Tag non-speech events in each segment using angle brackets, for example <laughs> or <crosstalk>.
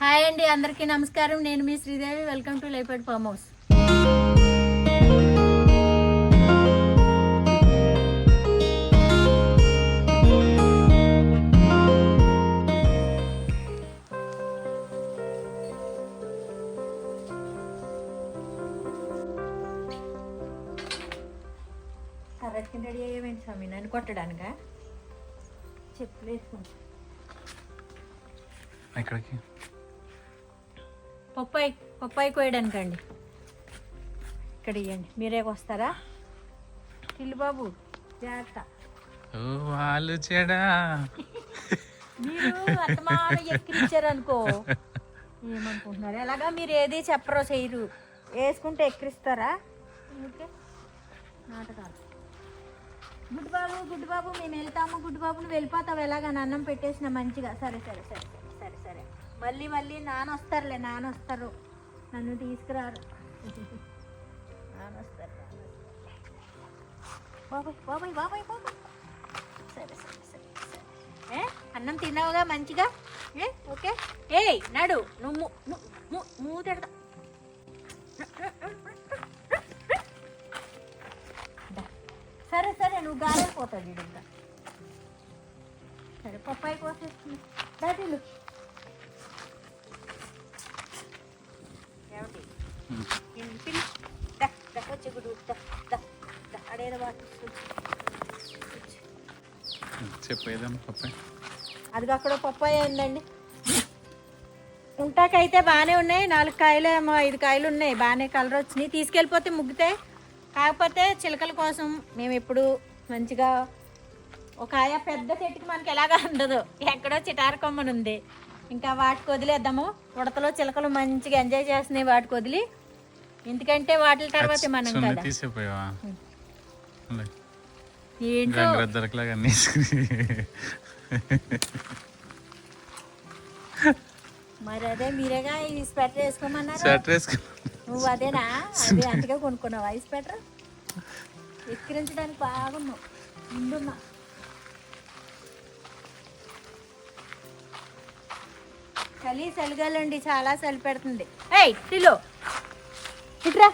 Hi అండి అందరికీ నమస్కారం. నేను మీ Sridevi. Welcome to life farm house correct ready అయ్యేమేంటి స్వామి? నన్ను కొట్టడానికా? చెప్పులు వేసుకుంటా ఎక్కడికి? పప్పాయి పప్పాయి కోయడానికండి. ఇక్కడ ఇవ్వండి మీరే వస్తారా ఇల్లు బాబు జాగ్రత్త. వాళ్ళు చెడా మీరు అత్తమాన ఎక్కిరించారనుకో ఏమనుకుంటున్నారు? ఎలాగా మీరు ఏది చెప్పరో చేయరు. వేసుకుంటే ఎక్కిరిస్తారా? నాటకాలు గుడ్డు బాబు గుడ్డు బాబు మేము వెళ్తాము. గుడ్డు బాబు నువ్వు వెళ్ళిపోతావు. ఎలాగా? అన్నం పెట్టేసిన మంచిగా. సరే సరే సరే. మళ్ళీ మళ్ళీ నాన్న వస్తారులే నాన్న వస్తారు నన్ను తీసుకురారు. నాన్న వస్తారు బాబాయ్ బాబాయ్ బాబాయ్ బాబాయ్. సరే సరే సరే సరే. ఏ? అన్నం తిన్నావుగా మంచిగా? ఏ? ఓకే. ఏయ్ నడు. నువ్వు ము- మూతెడతా. సరే సరే నువ్వు గాలిపోతావు ఇంకా. సరే పప్పాయి కోసేస్తుంది దాటిలు పప్పాయి అది అక్కడ పప్పాయ ఉందండి. ఉంటాకైతే బాగానే ఉన్నాయి. నాలుగు కాయలు ఏమో ఐదు కాయలు ఉన్నాయి. బాగానే కలర్ వచ్చినాయి. తీసుకెళ్ళిపోతే ముగ్గుతాయి కాకపోతే చిలకల కోసం మేము ఎప్పుడు మంచిగా ఒక ఆయ పెద్ద చెట్టుకి మనకి ఎలాగా ఉండదు. ఎక్కడో చిటార కొమ్మని ఉంది ఇంకా వాటికి వదిలేద్దాము. ఉడతలో చిలకలు మంచిగా ఎంజాయ్ చేస్తున్నాయి వాటికి వదిలి. ఎందుకంటే వాటి తర్వాత మనం కదా. తీసిపోయావా? ఏంటో? మరి అదే మీరేగా ఈ స్వెటర్ వేసుకోమన్నారు? స్వెటర్ నువ్వు అదేనా? అది అంతగా కొనుక్కున్నావు ఐస్ పెట్టరు ఎక్కిరించడానికి బాగున్నావు. ముందున్నా చలి చలిగాలండి చాలా చలి పెడుతుంది. ఏయ్ టిలో ఇట్రా.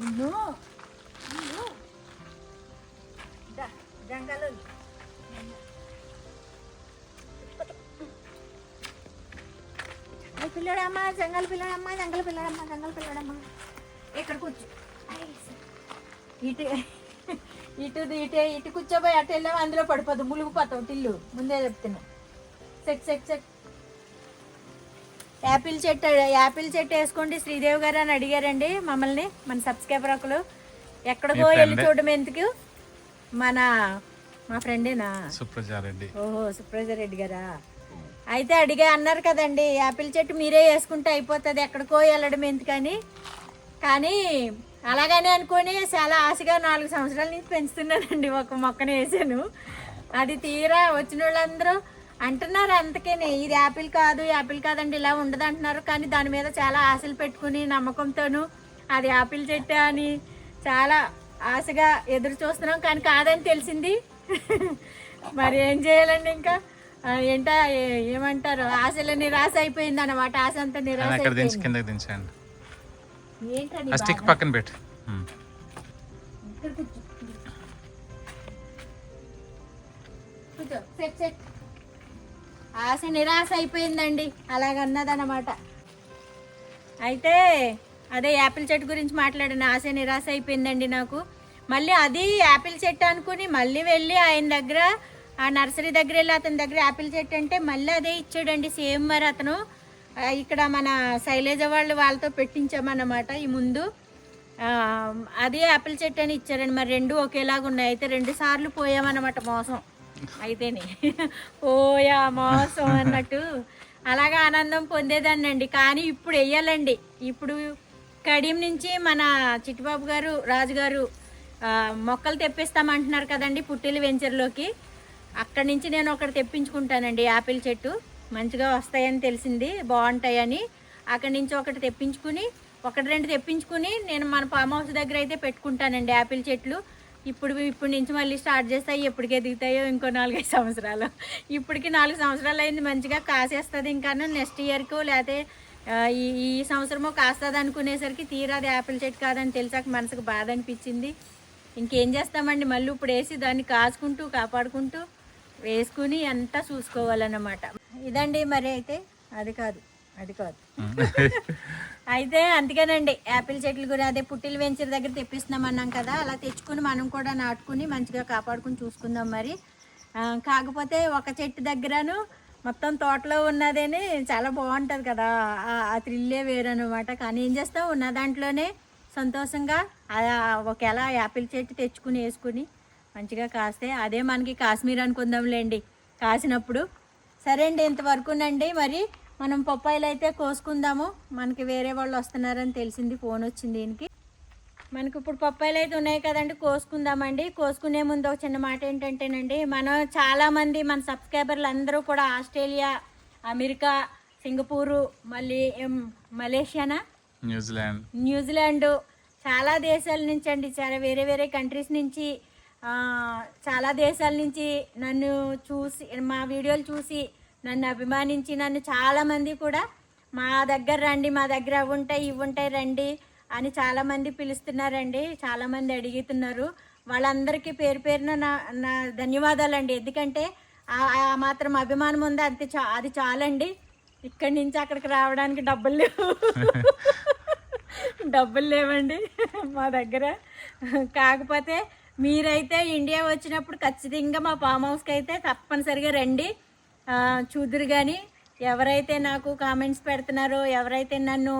నిన్ను జంగల్ పిల్లడమ్మా జంగల్ పిల్లడమ్మా జంగల్ పిల్లడమ్మా జంగల్ పిల్లడమ్మా. ఇక్కడ కూర్చో ఇటు ఇటు ఇటు ఇటు కూర్చోబోయి అటు వెళ్ళాము అందులో పడిపోదు ములుగుపోతావు టిల్లు ముందే చెప్తున్నా. Check check check. యాపిల్ చెట్టు యాపిల్ చెట్టు వేసుకోండి. శ్రీదేవి గారు అని అడిగారండి మమ్మల్ని మన సబ్స్క్రైబర్ ఒకరు ఎక్కడికో వెళ్ళి? చూడడం ఎందుకు? మన మా ఫ్రెండేనా? సుప్రజారెడ్డి ఓహో సుప్రజ రెడ్డి గారా? అయితే అడిగా అన్నారు కదండి యాపిల్ చెట్టు మీరే వేసుకుంటే అయిపోతుంది ఎక్కడికో వెళ్ళడం ఎందుకని? కానీ అలాగనే అనుకొని చాలా ఆశగా నాలుగు సంవత్సరాల నుంచి పెంచుతున్నానండి ఒక మొక్కని వేసాను. అది తీరా వచ్చిన వాళ్ళందరూ అంటున్నారు అంతకేనే ఇది యాపిల్ కాదు యాపిల్ కాదండి ఇలా ఉండదు అంటున్నారు. కానీ దాని మీద చాలా ఆశలు పెట్టుకుని నమ్మకంతోనూ అది యాపిల్ చెట్టు అని చాలా ఆశగా ఎదురు చూస్తున్నాం. కానీ కాదని తెలిసింది. <laughs> మరి ఏం చేయాలండి ఇంకా? ఏంటా ఏమంటారు? ఆశలు నిరాశ అయిపోయింది అన్నమాట. ఆశ అంతా నిరాశ కిందకి దించండి. స్టిక్? పక్కన పెట్టు. Set set. ఆశ నిరాశ అయిపోయిందండి. అలాగన్నదన్నమాట. అయితే అదే యాపిల్ చెట్టు గురించి మాట్లాడిన ఆశ నిరాశ అయిపోయిందండి నాకు. మళ్ళీ అది యాపిల్ చెట్టు అనుకుని మళ్ళీ వెళ్ళి ఆయన దగ్గర ఆ నర్సరీ దగ్గర వెళ్ళి అతని దగ్గర యాపిల్ చెట్టు అంటే మళ్ళీ అదే ఇచ్చాడండి సేమ్ మరి అతను. ఇక్కడ మన శైలేజ వాళ్ళు వాళ్ళతో పెట్టించామన్నమాట ఈ ముందు. అదే యాపిల్ చెట్టు అని ఇచ్చారండి. మరి రెండు ఒకేలాగా ఉన్నాయి అయితే రెండు సార్లు పోయామన్నమాట మోసం. అయితేనే. ఓయా మోసం అన్నట్టు అలాగా ఆనందం పొందేదాన్నండి. కానీ ఇప్పుడు వెయ్యాలండి. ఇప్పుడు కడియం నుంచి మన చిట్టిబాబు గారు రాజుగారు మొక్కలు తెప్పిస్తామంటున్నారు కదండి పుట్టిలి వెంచర్లోకి. అక్కడి నుంచి నేను ఒకటి తెప్పించుకుంటానండి యాపిల్ చెట్టు. మంచిగా వస్తాయని తెలిసింది బాగుంటాయని. అక్కడి నుంచి ఒకటి తెప్పించుకుని ఒకటి రెండు తెప్పించుకుని నేను మన ఫామ్ హౌస్ దగ్గర అయితే పెట్టుకుంటానండి యాపిల్ చెట్లు. ఇప్పుడు ఇప్పటి నుంచి మళ్ళీ స్టార్ట్ చేస్తాయి ఎప్పటికి ఎదుగుతాయో ఇంకో నాలుగైదు సంవత్సరాలు. ఇప్పటికి నాలుగు సంవత్సరాలు అయింది మంచిగా కాసేస్తుంది ఇంకా నెక్స్ట్ ఇయర్కు లేకపోతే ఈ ఈ సంవత్సరమో కాస్తుంది అనుకునేసరికి తీరా అది యాపిల్ చెట్టు కాదని తెలిసాక మనసుకు బాధ అనిపించింది. ఇంకేం చేస్తామండి? మళ్ళీ ఇప్పుడు వేసి దాన్ని కాచుకుంటూ కాపాడుకుంటూ వేసుకుని అంతా చూసుకోవాలన్నమాట. ఇదండి మరి అయితే అది కాదు. అది కాదు. <laughs> అయితే అందుకేనండి యాపిల్ చెట్లు కూడా అదే పుట్టిల వెంచర్ దగ్గర తెప్పిస్తున్నాం అన్నాం కదా అలా తెచ్చుకుని మనం కూడా నాటుకుని మంచిగా కాపాడుకుని చూసుకుందాం మరి. కాకపోతే ఒక చెట్టు దగ్గరను మొత్తం తోటలో ఉన్నదేని చాలా బాగుంటుంది కదా ఆ- థ్రిల్లే వేరనమాట కానీ ఏం చేస్తాం ఉన్న దాంట్లోనే సంతోషంగా ఒకవేళ యాపిల్ చెట్టు తెచ్చుకుని వేసుకుని మంచిగా కాస్తే అదే మనకి కాశ్మీర్ అనుకుందాంలేండి కాసినప్పుడు. సరే అండి ఇంతవరకునండి మరి. మనం పప్పాయిలు అయితే కోసుకుందాము. మనకి వేరే వాళ్ళు వస్తున్నారని తెలిసింది ఫోన్ వచ్చింది దీనికి. మనకి ఇప్పుడు పప్పాయిలు అయితే ఉన్నాయి కదండి కోసుకుందామండి. కోసుకునే ముందు ఒక చిన్న మాట ఏంటంటేనండి మనం చాలామంది మన సబ్స్క్రైబర్లు అందరూ కూడా ఆస్ట్రేలియా అమెరికా సింగపూరు మళ్ళీ మలేషియానా? న్యూజిలాండ్. న్యూజిలాండ్. చాలా దేశాల నుంచి అండి చాలా వేరే వేరే కంట్రీస్ నుంచి చాలా దేశాల నుంచి నన్ను చూసి మా వీడియోలు చూసి నన్ను అభిమానించి నన్ను చాలామంది కూడా మా దగ్గర రండి మా దగ్గర అవి ఉంటాయి ఇవి ఉంటాయి రండి అని చాలామంది పిలుస్తున్నారండి చాలామంది అడుగుతున్నారు. వాళ్ళందరికీ పేరు పేరున నా నా ధన్యవాదాలండి. ఎందుకంటే ఆ- మాత్రం అభిమానం ఉంది అది చా అది చాలండి. ఇక్కడి నుంచి అక్కడికి రావడానికి డబ్బులు లేవు. <laughs> డబ్బులు లేవండి మా దగ్గర. కాకపోతే మీరైతే ఇండియా వచ్చినప్పుడు ఖచ్చితంగా మా ఫామ్ హౌస్కి అయితే తప్పనిసరిగా రండి. చూదురు కానీ ఎవరైతే నాకు కామెంట్స్ పెడుతున్నారో ఎవరైతే నన్ను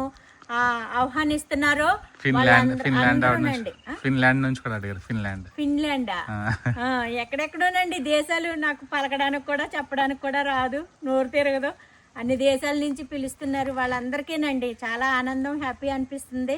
ఆహ్వానిస్తున్నారో ఫిన్లాండ్ ఫిన్లాండ్ ఫిన్లాండ్ నుంచి కూడా అడిగారు ఫిన్లాండ్. ఎక్కడెక్కడోనండి దేశాలు నాకు పలకడానికి కూడా చెప్పడానికి కూడా రాదు నోరు తిరగదు. అన్ని దేశాల నుంచి పిలుస్తున్నారు వాళ్ళందరికీనండి. చాలా ఆనందం హ్యాపీ అనిపిస్తుంది.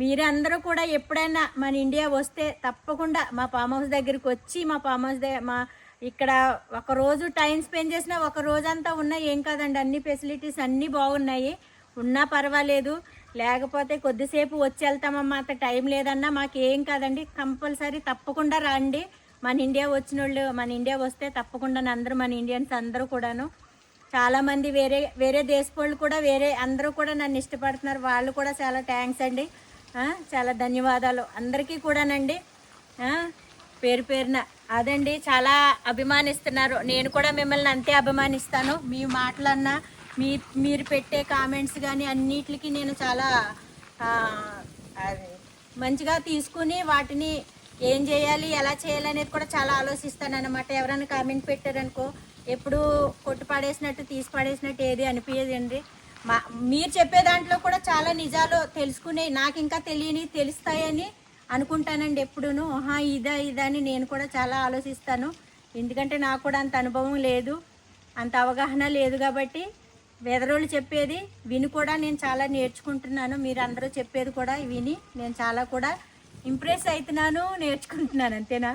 మీరందరూ కూడా ఎప్పుడైనా మన ఇండియా వస్తే తప్పకుండా మా ఫామ్ హౌస్ దగ్గరికి వచ్చి మా ఫామ్ హౌస్ మా ఇక్కడ ఒక రోజు టైం స్పెండ్ చేసినా ఒక రోజంతా ఉన్నా ఏం కాదండి అన్ని ఫెసిలిటీస్ అన్నీ బాగున్నాయి. ఉన్నా పర్వాలేదు. లేకపోతే కొద్దిసేపు వచ్చి వెళ్తామమ్మా అంత టైం లేదన్నా మాకు ఏం కాదండి కంపల్సరీ తప్పకుండా రండి. మన ఇండియా వచ్చిన వాళ్ళు మన ఇండియా వస్తే తప్పకుండా అందరూ మన ఇండియన్స్ అందరూ కూడాను. చాలామంది వేరే వేరే దేశపోళ్ళు కూడా వేరే అందరూ కూడా నన్ను ఇష్టపడుతున్నారు. వాళ్ళు కూడా చాలా థ్యాంక్స్ అండి. చాలా ధన్యవాదాలు. అందరికీ కూడానండి. పేరు పేరున అదండి చాలా అభిమానిస్తున్నారు. నేను కూడా మిమ్మల్ని అంతే అభిమానిస్తాను. మీ మాటలన్నా మీ మీరు పెట్టే కామెంట్స్ కానీ అన్నిటికి నేను చాలా మంచిగా తీసుకుని వాటిని ఏం చేయాలి ఎలా చేయాలి అనేది కూడా చాలా ఆలోచిస్తాను అనమాట ఎవరైనా కామెంట్ పెట్టారనుకో ఎప్పుడు కొట్టు పడేసినట్టు తీసి పడేసినట్టు ఏది అనిపించదండి మా మీరు చెప్పే దాంట్లో కూడా చాలా నిజాలు తెలుసుకునే నాకు ఇంకా తెలియని తెలుస్తాయని అనుకుంటానండి ఎప్పుడూను. ఆహా ఇదా ఇదా అని నేను కూడా చాలా ఆలోచిస్తాను. ఎందుకంటే నాకు కూడా అంత అనుభవం లేదు. అంత అవగాహన లేదు కాబట్టి వెదరోళ్ళు చెప్పేది విని కూడా నేను చాలా నేర్చుకుంటున్నాను. మీరు అందరూ చెప్పేది కూడా విని నేను చాలా కూడా ఇంప్రెస్ అవుతున్నాను నేర్చుకుంటున్నాను. అంతేనా?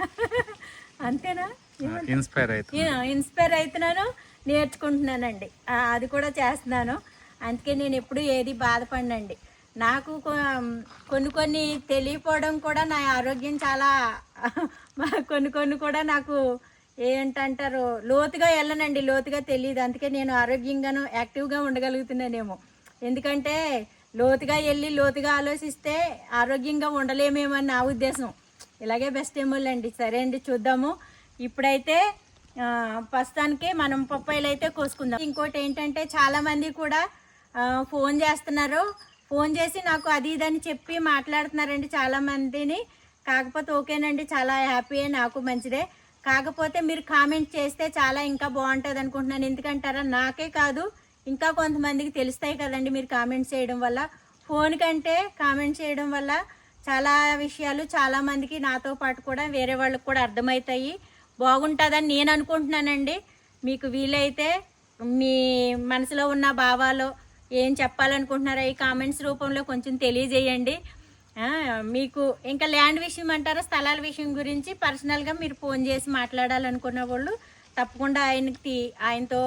అంతేనా? ఇన్స్పైర్ ఇన్స్పైర్ అవుతున్నాను నేర్చుకుంటున్నానండి. అది కూడా చేస్తున్నాను. అందుకే నేను ఎప్పుడు ఏది బాధపడినండి. నాకు కొన్ని కొన్ని తెలియపోవడం కూడా నా ఆరోగ్యం చాలా <laughs> కొన్ని కొన్ని కూడా నాకు ఏంటంటారు లోతుగా వెళ్ళనండి లోతుగా తెలియదు అందుకే నేను ఆరోగ్యంగాను యాక్టివ్గా ఉండగలుగుతున్నానేమో. ఎందుకంటే లోతుగా వెళ్ళి లోతుగా ఆలోచిస్తే ఆరోగ్యంగా ఉండలేమేమో అని నా ఉద్దేశం. ఇలాగే బెస్ట్ ఏమోలేండి సరే అండి చూద్దాము. ఇప్పుడైతే ప్రస్తుతానికి మనం పప్పాయిలు అయితే కోసుకుందాం. ఇంకోటి ఏంటంటే చాలామంది కూడా ఫోన్ చేస్తున్నారు. ఫోన్ చేసి నాకు అది ఇదని చెప్పి మాట్లాడుతున్నారండి చాలామందిని. కాకపోతే ఓకేనండి చాలా హ్యాపీ నాకు మంచిదే. కాకపోతే మీరు కామెంట్ చేస్తే చాలా ఇంకా బాగుంటుంది అనుకుంటున్నాను. ఎందుకంటారా నాకే కాదు ఇంకా కొంతమందికి తెలుస్తాయి కదండి మీరు కామెంట్ చేయడం వల్ల. ఫోన్ కంటే కామెంట్ చేయడం వల్ల చాలా విషయాలు చాలామందికి నాతో పాటు కూడా వేరే వాళ్ళకి కూడా అర్థమవుతాయి. బాగుంటుందని నేను అనుకుంటున్నానండి. మీకు వీలైతే మీ మనసులో ఉన్న భావాలు ఏం చెప్పాలనుకుంటున్నారో ఈ కామెంట్స్ రూపంలో కొంచెం తెలియజేయండి. మీకు ఇంకా ల్యాండ్ విషయం అంటారా స్థలాల విషయం గురించి పర్సనల్గా మీరు ఫోన్ చేసి మాట్లాడాలనుకున్న వాళ్ళు తప్పకుండా ఆయనకి ఆయనతో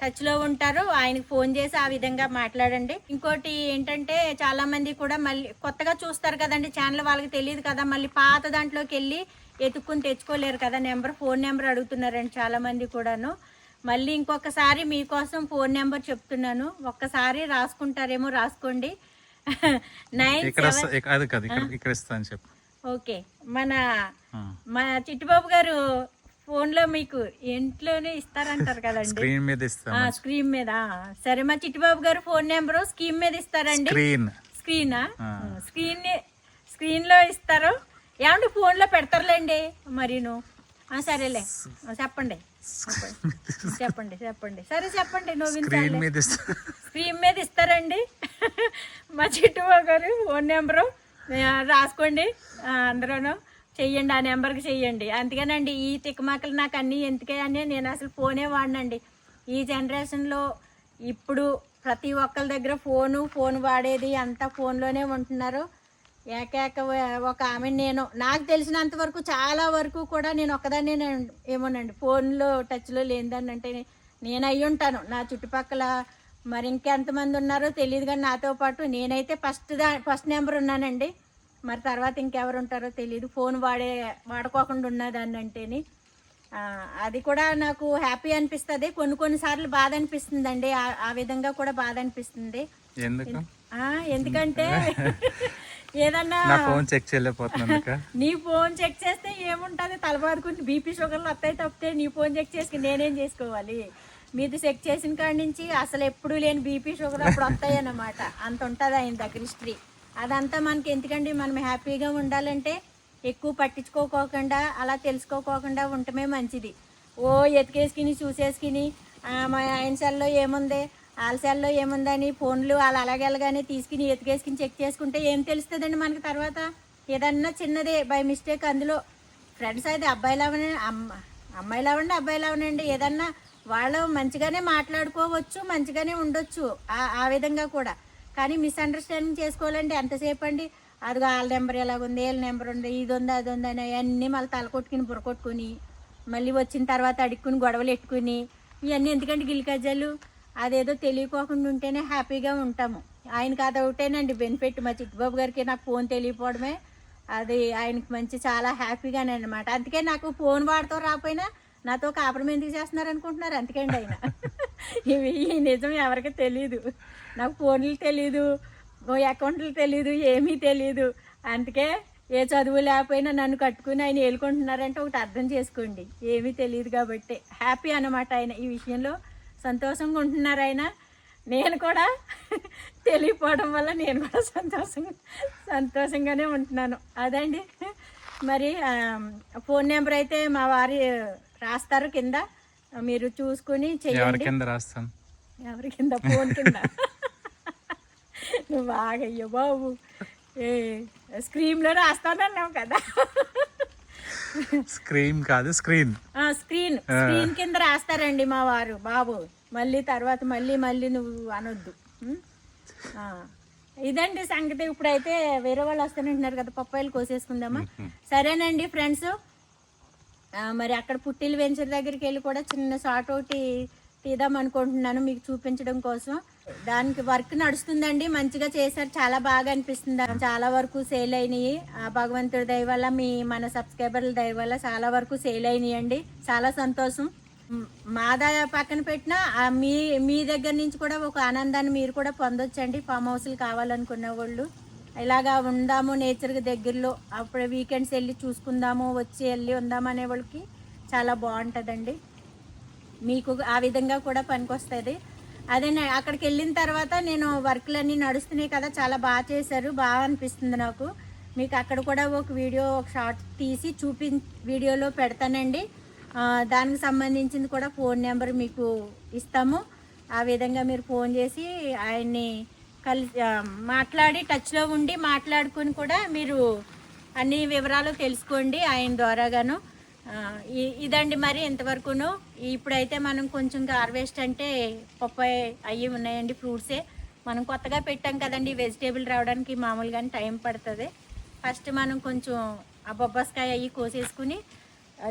టచ్లో ఉంటారు. ఆయనకు ఫోన్ చేసి ఆ విధంగా మాట్లాడండి. ఇంకోటి ఏంటంటే చాలామంది కూడా మళ్ళీ కొత్తగా చూస్తారు కదండి ఛానల్ వాళ్ళకి తెలియదు కదా మళ్ళీ పాత దాంట్లోకి వెళ్ళి ఎత్తుక్కుని తెచ్చుకోలేరు కదా నెంబర్ ఫోన్ నెంబర్ అడుగుతున్నారండి చాలామంది కూడాను. మళ్ళీ ఇంకొకసారి మీకోసం ఫోన్ నెంబర్ చెప్తున్నాను. ఒక్కసారి రాసుకుంటారేమో రాసుకోండి. <laughs> Nine okay. మన. మన చిట్టుబాబు గారు ఫోన్లో మీకు ఇంట్లోనే ఇస్తారంటారు కదండి. స్క్రీన్ మీద స్క్రీన్ మీద. సరే మా చిట్టుబాబు గారు ఫోన్ నెంబర్ స్కీమ్ మీద ఇస్తారండి. స్క్రీన్. స్క్రీనా. స్క్రీన్ స్క్రీన్లో ఇస్తారు. ఏమంటే ఫోన్లో పెడతారులేండి మరీను? ఆ, సరేలే. చెప్పండి. చెప్పండి. చెప్పండి సరే చెప్పండి స్క్రీన్. మీద స్క్రీన్ మీద ఇస్తారండి. మా చిట్టుబాబు గారు ఫోన్ నెంబరు రాసుకోండి ఆ, అందరూను. చెయ్యండి ఆ నెంబర్కి చెయ్యండి. అందుకేనండి ఈ తిక్కమాకలు నాకు అన్నీ ఎందుకే అని నేను అసలు ఫోనే వాడినండి. ఈ జనరేషన్లో ఇప్పుడు ప్రతి ఒక్కరి దగ్గర ఫోను ఫోన్ వాడేది అంతా ఫోన్లోనే ఉంటున్నారు. ఏకేక ఒక ఆమె నేను. నాకు తెలిసినంత వరకు చాలా వరకు కూడా నేను ఒక్కదాన్ని ఏమోనండి ఫోన్లో టచ్లో లేనిదాన్ని అంటే నేను అయ్యి ఉంటాను. నా చుట్టుపక్కల మరి ఇంకెంతమంది ఉన్నారో తెలియదు కానీ నాతో పాటు నేనైతే ఫస్ట్ దా ఫస్ట్ నెంబర్ ఉన్నానండి. మరి తర్వాత ఇంకెవరు ఉంటారో తెలియదు ఫోన్ వాడే వాడుకోకుండా ఉన్నదాన్ని అంటేని అది కూడా నాకు హ్యాపీ అనిపిస్తుంది. కొన్ని కొన్నిసార్లు బాధ అనిపిస్తుందండి. ఆ- ఆ విధంగా కూడా బాధ అనిపిస్తుంది. ఎందుకంటే <laughs> <laughs> ఏదన్నా నా ఫోన్ చెక్ చేయలేకపోతున్నాను <laughs> నీ ఫోన్ చెక్ చేస్తే ఏముంటుంది? తలబాదుకుని బీపీ షుగర్లు వస్తాయి తప్పితే నీ ఫోన్ చెక్ చేసి నేనేం చేసుకోవాలి? మీది చెక్ చేసిన కాడి నుంచి అసలు ఎప్పుడు లేని బీపీ షుగర్ అప్పుడు వస్తాయి అన్నమాట. అంత ఉంటుంది ఆయన దగ్గర హిస్టరీ. అదంతా మనకి ఎందుకండి? మనం హ్యాపీగా ఉండాలంటే ఎక్కువ పట్టించుకోకోకుండా అలా తెలుసుకోకోకుండా ఉండటమే మంచిది. ఓ ఎతికేసుకుని చూసేసుకుని మా ఆయన సెల్లో ఏముంది? వాళ్ళ ఏముందని? ఫోన్లు వాళ్ళు అలాగెలగానే తీసుకుని ఎతికేసుకుని చెక్ చేసుకుంటే ఏం తెలుస్తుందండి మనకి తర్వాత? ఏదన్నా చిన్నదే బై మిస్టేక్ అందులో. ఫ్రెండ్స్ అయితే అబ్బాయిలు అవనండి అమ్మ అమ్మాయిలు అవ్వండి అబ్బాయిలు అవనండి ఏదన్నా వాళ్ళు మంచిగానే మాట్లాడుకోవచ్చు మంచిగానే ఉండొచ్చు ఆ విధంగా కూడా. కానీ మిస్అండర్స్టాండింగ్ చేసుకోవాలండి ఎంతసేపు అండి? అది వాళ్ళ నెంబర్ ఎలాగుంది వీళ్ళ నెంబర్ ఉంది ఇది ఉంది అది ఉంది అని అవన్నీ మళ్ళీ తలకొట్టుకుని బుర్రకొట్టుకుని మళ్ళీ వచ్చిన తర్వాత అడుక్కుని గొడవలు ఎట్టుకుని ఇవన్నీ ఎందుకంటే గిలికజ్జలు అదేదో తెలియకోకుండా ఉంటేనే హ్యాపీగా ఉంటాము. ఆయనకి అది ఒకటేనండి బెనిఫిట్ మా చిట్టుబాబు గారికి నాకు ఫోన్ తెలియపోవడమే. అది ఆయనకి మంచి చాలా హ్యాపీగానే అనమాట అందుకే నాకు ఫోన్ వాడుతూ రాకపోయినా నాతో కాపురం ఎందుకు చేస్తున్నారు అనుకుంటున్నారు? అందుకండి ఆయన. ఇవి ఈ నిజం ఎవరికి తెలియదు నాకు ఫోన్లు తెలియదు ఓ అకౌంట్లు తెలియదు ఏమీ తెలియదు అందుకే ఏ చదువు లేకపోయినా నన్ను కట్టుకుని ఆయన ఏలుకుంటున్నారంటే ఒకటి అర్థం చేసుకోండి. ఏమీ తెలియదు కాబట్టి. హ్యాపీ అనమాట ఆయన ఈ విషయంలో. సంతోషంగా ఉంటున్నారు ఆయన నేను కూడా <laughs> తెలియపోవడం వల్ల నేను కూడా సంతోషంగా సంతోషంగానే ఉంటున్నాను. అదండి. మరి ఫోన్ నెంబర్ అయితే మా వారి రాస్తారు కింద. మీరు చూసుకుని చెయ్యండి. కింద రాస్తాను ఎవరి కింద? ఫోన్ కింద. నువ్వు బాగయ్యో బాబు. ఏ స్క్రీన్లో రాస్తానన్నావు కదా. స్క్రీన్ కాదు స్క్రీన్. ఆ, స్క్రీన్. స్క్రీన్ కింద రాస్తారండి మా వారు బాబు. మళ్ళీ తర్వాత మళ్ళీ మళ్ళీ నువ్వు అనొద్దు. ఇదండి సంగతి. ఇప్పుడైతే వేరే వాళ్ళు వస్తానంటున్నారు కదా పప్పాయిలు కోసేసుకుందామా? సరేనండి ఫ్రెండ్స్. మరి అక్కడ పుట్టిల్ వెంచర్ దగ్గరికి వెళ్ళి కూడా చిన్న షార్ట్ ఒకటి తీద్దాం అనుకుంటున్నాను మీకు చూపించడం కోసం. దానికి వర్క్ నడుస్తుందండి మంచిగా చేశారు. చాలా బాగా అనిపిస్తుంది. చాలా వరకు సేల్ అయినాయి. ఆ భగవంతుడి దయ వల్ల మీ మన సబ్స్క్రైబర్ల దయ వల్ల చాలా వరకు సేల్ అయినాయండి. చాలా సంతోషం. మాదా పక్కన పెట్టిన మీ మీ దగ్గర నుంచి కూడా ఒక ఆనందాన్ని మీరు కూడా పొందొచ్చండి. ఫామ్ హౌస్లు కావాలనుకున్న వాళ్ళు. ఇలాగా ఉందాము నేచర్కి దగ్గరలో అప్పుడు వీకెండ్స్ వెళ్ళి చూసుకుందాము వచ్చి వెళ్ళి ఉందాము అనే వాళ్ళకి చాలా బాగుంటుందండి. మీకు ఆ విధంగా కూడా పనికొస్తుంది. అదే అక్కడికి వెళ్ళిన తర్వాత నేను వర్క్లన్నీ నడుస్తున్నాయి కదా చాలా బాగా చేశారు బాగా అనిపిస్తుంది నాకు. మీకు అక్కడ కూడా ఒక వీడియో ఒక షార్ట్ తీసి చూపి వీడియోలో పెడతానండి. దానికి సంబంధించింది కూడా ఫోన్ నెంబర్ మీకు ఇస్తాము. ఆ విధంగా మీరు ఫోన్ చేసి ఆయన్ని కలిసి మాట్లాడి టచ్లో ఉండి మాట్లాడుకుని కూడా మీరు అన్ని వివరాలు తెలుసుకోండి ఆయన ద్వారాగాను ఇదండి మరి ఇంతవరకును. ఇప్పుడైతే మనం కొంచెం హార్వెస్ట్ అంటే పప్పాయ అయ్యి ఉన్నాయండి ఫ్రూట్సే. మనం కొత్తగా పెట్టాం కదండి వెజిటేబుల్ రావడానికి మామూలుగానే టైం పడుతుంది. ఫస్ట్ మనం కొంచెం ఆ బొబ్బస్కాయ అయ్యి కోసేసుకుని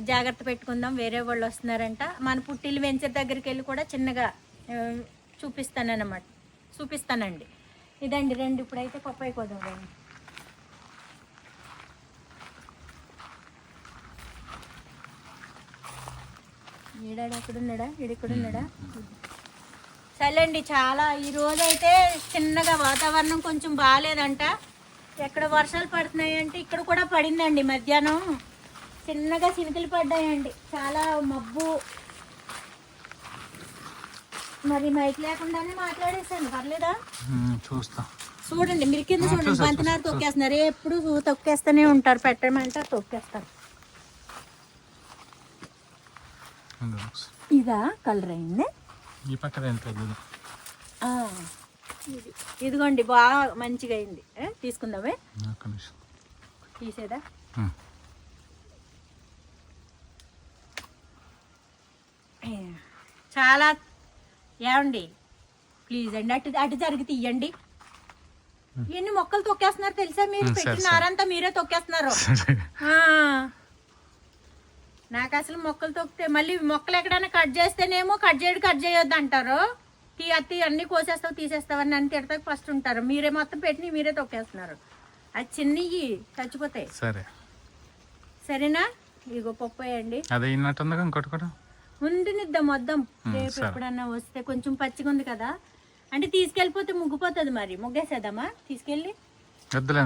జాగ్రత్త పెట్టుకుందాం. వేరే వాళ్ళు వస్తున్నారంట. మన పుట్టిల్లు వెంచర్ దగ్గరికి వెళ్ళి కూడా చిన్నగా చూపిస్తానన్నమాట. చూపిస్తానండి. ఇదండి రండి. ఇప్పుడైతే పప్పాయి కోదాం ఈడాడు ఎక్కడున్నాడా? ఈడెక్కడున్నాడా? చలండి చాలా ఈ రోజు అయితే చిన్నగా వాతావరణం కొంచెం బాగాలేదంట ఎక్కడ వర్షాలు పడుతున్నాయి అంటే ఇక్కడ కూడా పడిందండి మధ్యాహ్నం. చిన్నగా చినుకులు పడ్డాయండి. చాలా మబ్బు. మరి మైక్ లేకుండానే మాట్లాడేసాను పర్లేదా? చూస్తా. చూడండి మీరు కింద చూడండి. బంతినారు తొక్కేస్తున్నారు. ఎప్పుడు తొక్కేస్తూనే ఉంటారు. పెట్టమంటే తొక్కేస్తారు ఉండు ఒకసారి. ఇదా కలర్ అయింది ఈ పక్కన ఇది ఇదిగోండి బాగా మంచిగా అయింది తీసుకుందామే తీసేదా చాలా ఏమండి ప్లీజ్ అండి అటు అటు జరిగి తీయండి ఎన్ని మొక్కలు తొక్కేస్తున్నారు తెలుసా మీరు ఉమ్, సరే, పెట్టిన సరే. నారంతా మీరే తొక్కేస్తున్నారు. నాకు అసలు మొక్కలు తొక్కితే మళ్ళీ మొక్కలు ఎక్కడైనా కట్ చేస్తేనేమో కట్ చేయడు కట్ చేయొద్దు అంటారు. తీ అత్తి అన్ని కోసేస్తావు తీసేస్తావని నన్ను తిడతా ఫస్ట్ ఉంటారు. మీరే మొత్తం పెట్టి మీరే తొక్కేస్తున్నారు. అది చిన్నవి చచ్చిపోతాయి. సరే. సరేనా? ఇగో పప్పు వేయండి. అదే ఇంకోటి కూడా. ఉండినిద్దాం వద్దాం రేపు. ఎప్పుడన్నా వస్తే కొంచెం పచ్చిగా ఉంది కదా. అంటే తీసుకెళ్ళిపోతే ముగ్గిపోతుంది మరి. ముగ్గేసేద్దామా? తీసుకెళ్ళి. వద్దులే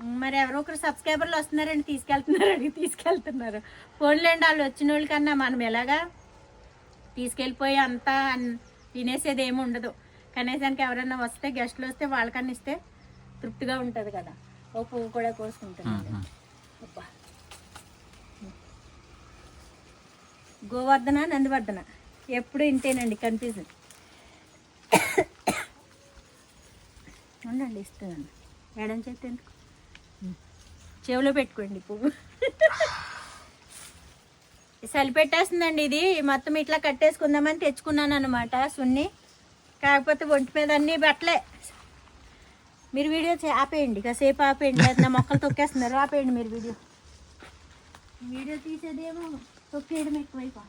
మరి ఎవరో ఒకరు సబ్స్క్రైబర్లు వస్తున్నారండి తీసుకెళ్తున్నారు అడిగి తీసుకెళ్తున్నారు. ఫోన్లేండి వాళ్ళు వచ్చిన వాళ్ళకన్నా మనం ఎలాగా తీసుకెళ్ళిపోయి అంతా తినేసేది ఏమి ఉండదు. కనీసానికి ఎవరైనా వస్తే గెస్ట్లు వస్తే వాళ్ళకన్నా ఇస్తే తృప్తిగా ఉంటుంది కదా. ఓ పువ్వు కూడా కోసుకుంటుంది. అబ్బా. గోవర్ధన నందివర్ధన. ఎప్పుడు ఇంతేనండి కన్ఫ్యూజన్. ఉండండి ఇస్తున్నాను. ఎడం చేతి ఎందుకు చెవిలో పెట్టుకోండి పువ్వు. చలి పెట్టేస్తుందండి ఇది. మొత్తం ఇట్లా కట్టేసుకుందామని తెచ్చుకున్నాను అనమాట సున్ని. కాకపోతే ఒంటి మీద అన్నీ బట్టలే మీరు వీడియో చే- ఆపేయండి. కాసేపు ఆపేయండి. అది నా మొక్కలు తొక్కేస్తున్నారు. ఆపేయండి మీరు వీడియో. వీడియో తీసేదేమో తొక్కేయడం ఎక్కువైపో.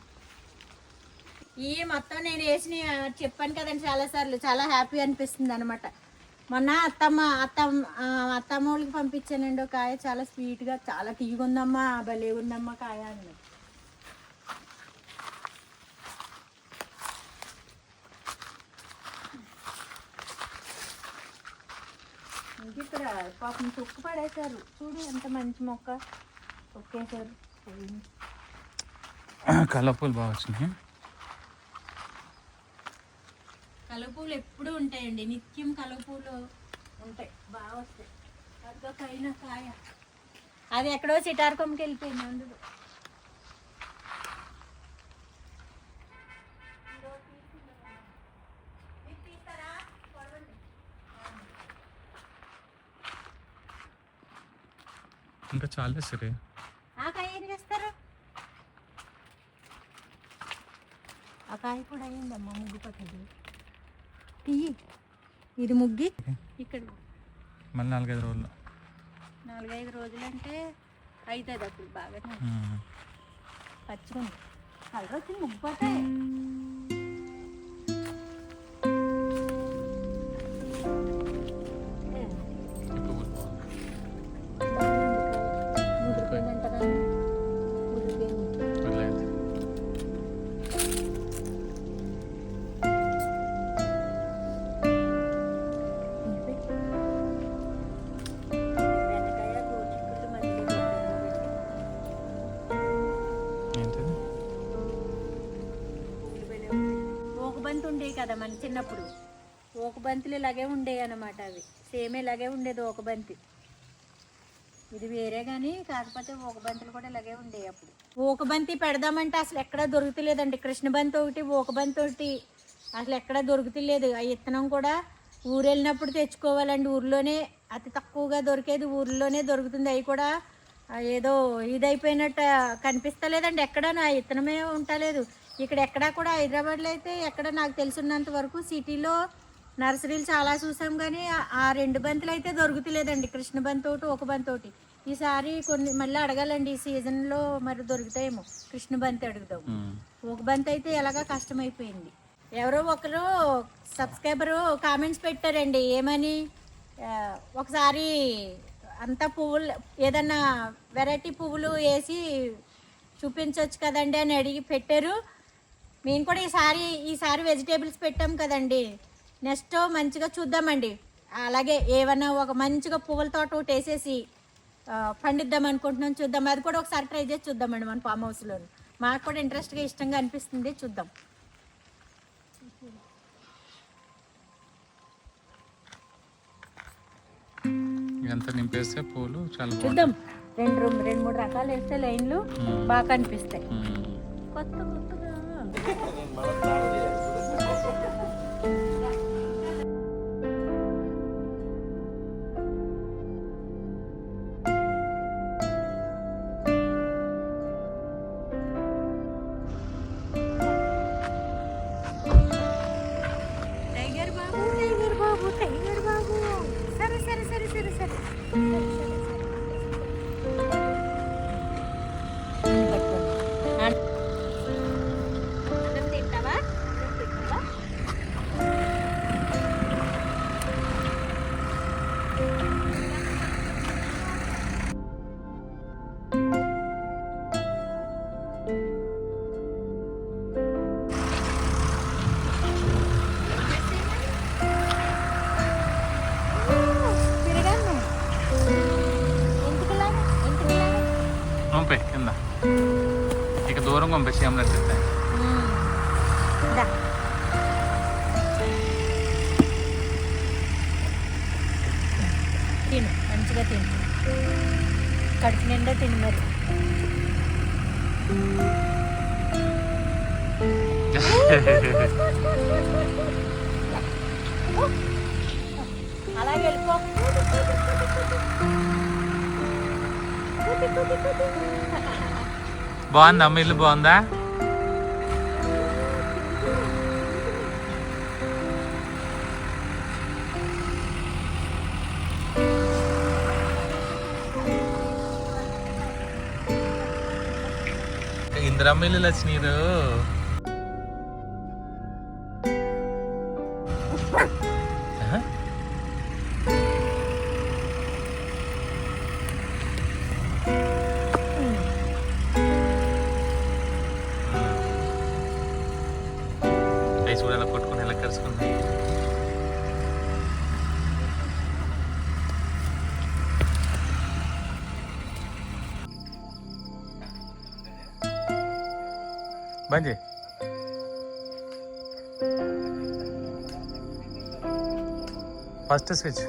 ఈ మొత్తం నేను వేసిన చెప్పాను కదండి చాలాసార్లు. చాలా హ్యాపీ అనిపిస్తుంది అనమాట మొన్న అత్తమ్మ అత్తమ్మ అత్తమ్మ వాళ్ళకి పంపించానండి ఒక కాయ. చాలా స్వీట్గా చాలా తీయగా ఉందమ్మా భలే ఉందమ్మా కాయ అని ఇక్కడ పాపం తొక్కు పడేశారు. చూడు ఎంత మంచి మొక్క తొక్కేశారు. పోయింది. కలపూలు బాగా వచ్చినాయి. కలుపులు ఎప్పుడూ ఉంటాయండి. నిత్యం కలుపులు ఉంటాయి. బాగా వస్తాయి. అదిగో పైన కాయ. అది ఎక్కడో చిటారకొమ్మకి వెళ్ళిపోయింది అందులో. ఇంకా చాలా సరే. ఆ కాయ ఏం చేస్తారు? ఆ కాయ కూడా అయ్యిందమ్మా ముగ్గు పక్కది తీయి ఇది ముగ్గి. ఇక్కడ మళ్ళీ నాలుగైదు రోజులు నాలుగైదు రోజులు అంటే అవుతుంది అప్పుడు బాగా ఉంది కలర్ వచ్చింది ముగ్గు పట్టాయి కదా మన చిన్నప్పుడు. ఊకబంతులు ఇలాగే ఉండేవి అనమాట అవి. సేమ్ ఇలాగే ఉండేది ఒక బంతి. ఇది వేరే కానీ కాకపోతే ఒక బంతులు కూడా ఇలాగే ఉండేవి అప్పుడు. ఒక బంతి పెడదామంటే అసలు ఎక్కడా దొరుకుతలేదండి. కృష్ణ బంతి ఒకటి ఒక బంతి ఒకటి. అసలు ఎక్కడా దొరుకుతలేదు. ఆ ఇత్తనం కూడా ఊరు వెళ్ళినప్పుడు తెచ్చుకోవాలండి. ఊర్లోనే అతి తక్కువగా దొరికేది ఊర్లోనే దొరుకుతుంది. అవి కూడా ఏదో ఇదైపోయినట్టు కనిపిస్తలేదండి. ఎక్కడా నా ఇత్తనమే ఉంటలేదు. ఇక్కడ ఎక్కడా కూడా హైదరాబాద్లో అయితే ఎక్కడ నాకు తెలిసినంత వరకు సిటీలో నర్సరీలు చాలా చూసాం కానీ ఆ- రెండు బంతులు అయితే దొరుకుతలేదండి. కృష్ణ బంతి ఒకటి ఒక బంతి ఒకటి. ఈసారి కొన్ని మళ్ళీ అడగాలండి ఈ సీజన్లో మరి దొరుకుతాయేమో. కృష్ణ బంతి అడుగుదాం. ఒక బంతి అయితే ఎలాగా కష్టమైపోయింది. ఎవరో ఒకరు సబ్స్క్రైబరు కామెంట్స్ పెట్టారండి. ఏమని? ఒకసారి అంతా పువ్వులు ఏదన్నా వెరైటీ పువ్వులు వేసి చూపించవచ్చు కదండి అని అడిగి పెట్టారు. మేము కూడా ఈసారి ఈసారి వెజిటేబుల్స్ పెట్టాం కదండి. నెక్స్ట్ మంచిగా చూద్దామండి. అలాగే ఏమన్నా ఒక మంచిగా పువ్వుల తోట ఒకటి వేసేసి పండిద్దాం అనుకుంటున్నాం చూద్దాం. అది కూడా ఒకసారి ట్రై చేసి చూద్దామండి మన ఫామ్ హౌస్లో. మాకు కూడా ఇంట్రెస్ట్గా ఇష్టంగా అనిపిస్తుంది చూద్దాం. ఎంత నింపేస్తే పూలు చాలా చూద్దాం. రెండు రెండు మూడు రకాలు వేస్తే లైన్లు బాగా కనిపిస్తాయి బాగుంటాయి కొత్త Malam tarde. దూరం పంపేసి ఏమన్నా తింటాయి దా తిను మంచిగా తిను కడుపు నిండా తిను మరి అలాగే వెళ్ళిపో బాగుందా? అమ్మ ఇల్లు బాగుందా? ఇందిరమ్మ ఇల్లు వచ్చినారు बन जी। First switch